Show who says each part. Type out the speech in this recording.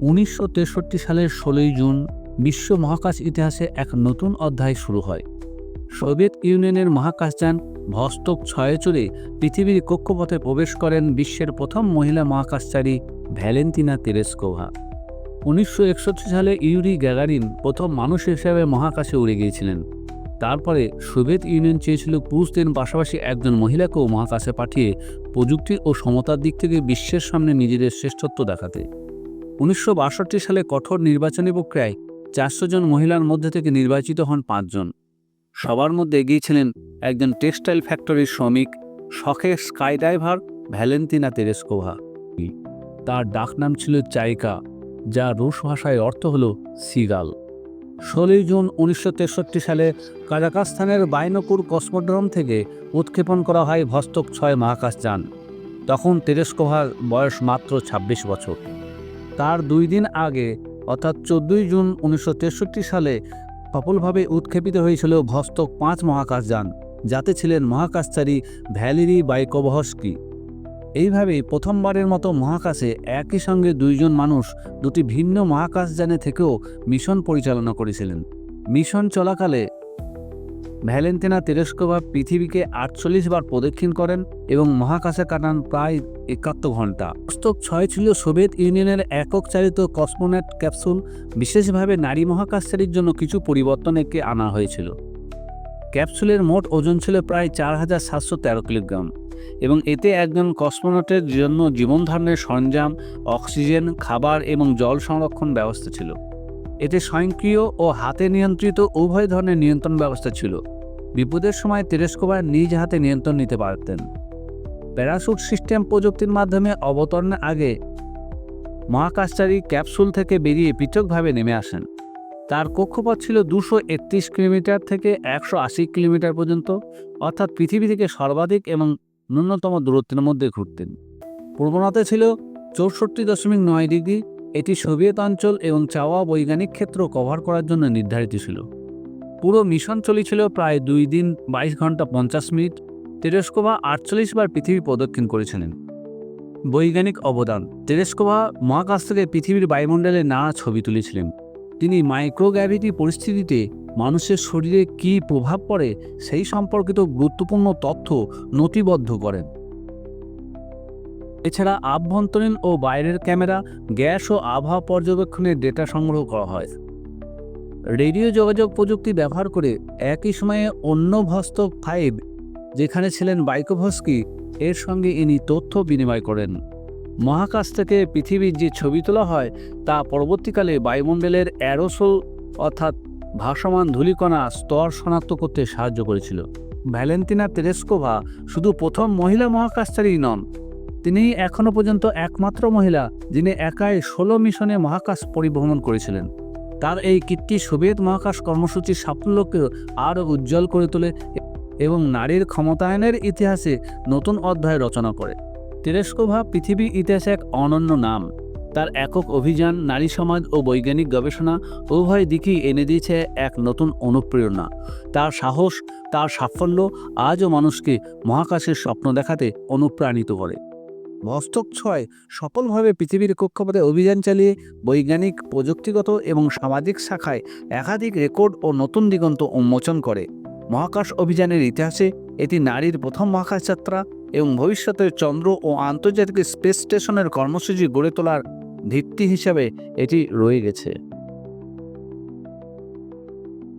Speaker 1: উনিশশো তেষট্টি সালের ষোলোই জুন বিশ্ব মহাকাশ ইতিহাসে এক নতুন অধ্যায় শুরু হয়। সোভিয়েত ইউনিয়নের মহাকাশযান ভস্তক ছয়ে চড়ে পৃথিবীর কক্ষপথে প্রবেশ করেন বিশ্বের প্রথম মহিলা মহাকাশচারী ভ্যালেন্তিনা তেরেস্কোভা। উনিশশো একষট্টি সালে ইউরি গ্যাগারিন প্রথম মানুষ হিসেবে মহাকাশে উড়ে গিয়েছিলেন। তারপরে সোভিয়েত ইউনিয়ন চেয়েছিল পুরুষদের পাশাপাশি একজন মহিলাকেও মহাকাশে পাঠিয়ে প্রযুক্তি ও সমতার দিক থেকে বিশ্বের সামনে নিজেদের শ্রেষ্ঠত্ব দেখাতে। উনিশশো বাষট্টি সালে কঠোর নির্বাচনী প্রক্রিয়ায় চারশো জন মহিলার মধ্যে থেকে নির্বাচিত হন পাঁচজন। সবার মধ্যে এগিয়েছিলেন একজন টেক্সটাইল ফ্যাক্টরির শ্রমিক শখের স্কাইডাইভার ভ্যালেন্তিনা তেরেস্কোভা। তার ডাকনাম ছিল চাইকা, যা রুশ ভাষায় অর্থ হল সিগাল। ষোলোই জুন উনিশশো তেষট্টি সালে কাজাকাস্তানের বাইনকুর কসমোড্রোম থেকে উৎক্ষেপণ করা হয় ভস্তক ছয় মহাকাশযান। তখন তেরেস্কোভার বয়স মাত্র ২৬ বছর। তার দুই দিন আগে, অর্থাৎ চোদ্দই জুন উনিশশো তেষট্টি সালে, সফলভাবে উৎক্ষেপিত হয়েছিল ভস্তক পাঁচ মহাকাশযান, যাতে ছিলেন মহাকাশচারী ভ্যালেরি বাইকোভস্কি। এইভাবেই প্রথমবারের মতো মহাকাশে একই সঙ্গে দুইজন মানুষ দুটি ভিন্ন মহাকাশযানে থেকেও মিশন পরিচালনা করেছিলেন। মিশন চলাকালে ভ্যালেন্টিনা তেরেস্কোভা পৃথিবীকে আটচল্লিশ বার প্রদক্ষিণ করেন এবং মহাকাশে কাটান প্রায় একাত্তর ঘণ্টা। পুস্তক ছয় ছিল সোভিয়েত ইউনিয়নের একক চালিত কসমোনেট ক্যাপসুল। বিশেষভাবে নারী মহাকাশচারীর জন্য কিছু পরিবর্তন একে আনা হয়েছিল। ক্যাপসুলের মোট ওজন ছিল প্রায় চার হাজার সাতশো তেরো কিলোগ্রাম এবং এতে একজন কসমোনটের জন্য জীবনধারণের সরঞ্জাম, অক্সিজেন, খাবার এবং জল সংরক্ষণ ব্যবস্থা ছিল। এতে স্বয়ংক্রিয় ও হাতে নিয়ন্ত্রিত উভয় ধরনের নিয়ন্ত্রণ ব্যবস্থা ছিল। বিপদের সময় তেরেস্কোবার নিজ হাতে নিয়ন্ত্রণ নিতে পারতেন। প্যারাশুট সিস্টেম প্রযুক্তির মাধ্যমে অবতরণের আগে মহাকাশচারী ক্যাপসুল থেকে বেরিয়ে পৃথকভাবে নেমে আসেন। তার কক্ষপথ ছিল দুশো একত্রিশ কিলোমিটার থেকে একশো আশি কিলোমিটার পর্যন্ত, অর্থাৎ পৃথিবী থেকে সর্বাধিক এবং ন্যূনতম দূরত্বের মধ্যে ঘুরতেন। প্রবণতা ছিল চৌষট্টি দশমিক নয় ডিগ্রি। এটি সোভিয়েত অঞ্চল এবং চাওয়া বৈজ্ঞানিক ক্ষেত্র কভার করার জন্য নির্ধারিত ছিল। পুরো মিশন চলেছিল প্রায় দুই দিন, বাইশ ঘণ্টা পঞ্চাশ মিনিট। তেরেস্কোভা আটচল্লিশ বার পৃথিবী প্রদক্ষিণ করেছিলেন। বৈজ্ঞানিক অবদান। তেরেস্কোভা মহাকাশ থেকে পৃথিবীর বায়ুমণ্ডলে নানা ছবি তুলেছিলেন। তিনি মাইক্রোগ্র্যাভিটি পরিস্থিতিতে মানুষের শরীরে কী প্রভাব পড়ে সেই সম্পর্কিত গুরুত্বপূর্ণ তথ্য নথিবদ্ধ করেন। এছাড়া আভ্যন্তরীণ ও বাইরের ক্যামেরা, গ্যাস ও আবহাওয়া পর্যবেক্ষণের ডেটা সংগ্রহ করা হয়। রেডিও যোগাযোগ প্রযুক্তি ব্যবহার করে একই সময়ে অন্য ভস্তক ফাইভ যেখানে ছিলেন বাইকোভস্কি, এর সঙ্গে ইনি তথ্য বিনিময় করেন। মহাকাশ থেকে পৃথিবীর যে ছবি তোলা হয়, তা পরবর্তীকালে বায়ুমণ্ডলের অ্যারোসোল, অর্থাৎ ভাসমান ধূলিকণা স্তর শনাক্ত করতে সাহায্য করেছিল। ভ্যালেন্টিনা তেরেস্কোভা শুধু প্রথম মহিলা মহাকাশচারী নন, তিনি এখনও পর্যন্ত একমাত্র মহিলা যিনি একাই ষোলো মিশনে মহাকাশ পরিভ্রমণ করেছিলেন। তার এই কীর্তি সোভিয়েত মহাকাশ কর্মসূচির সাফল্যকে আরও উজ্জ্বল করে তোলে এবং নারীর ক্ষমতায়নের ইতিহাসে নতুন অধ্যায় রচনা করে। তেরেস্কোভা পৃথিবী ইতিহাসে এক অনন্য নাম। তার একক অভিযান, নারী সমাজ ও বৈজ্ঞানিক গবেষণা উভয় দিকেই এনে দিয়েছে এক নতুন অনুপ্রেরণা। তার সাহস, তার সাফল্য আজও মানুষকে মহাকাশের স্বপ্ন দেখাতে অনুপ্রাণিত করে। ভস্তক ছয় সফলভাবে পৃথিবীর কক্ষপথে অভিযান চালিয়ে বৈজ্ঞানিক, প্রযুক্তিগত এবং সামাজিক শাখায় একাধিক রেকর্ড ও নতুন দিগন্ত উন্মোচন করে। মহাকাশ অভিযানের ইতিহাসে এটি নারীর প্রথম মহাকাশ যাত্রা এবং ভবিষ্যতের চন্দ্র ও আন্তর্জাতিক স্পেস স্টেশনের কর্মসূচি গড়ে তোলার ভিত্তি হিসাবে এটি রয়ে গেছে।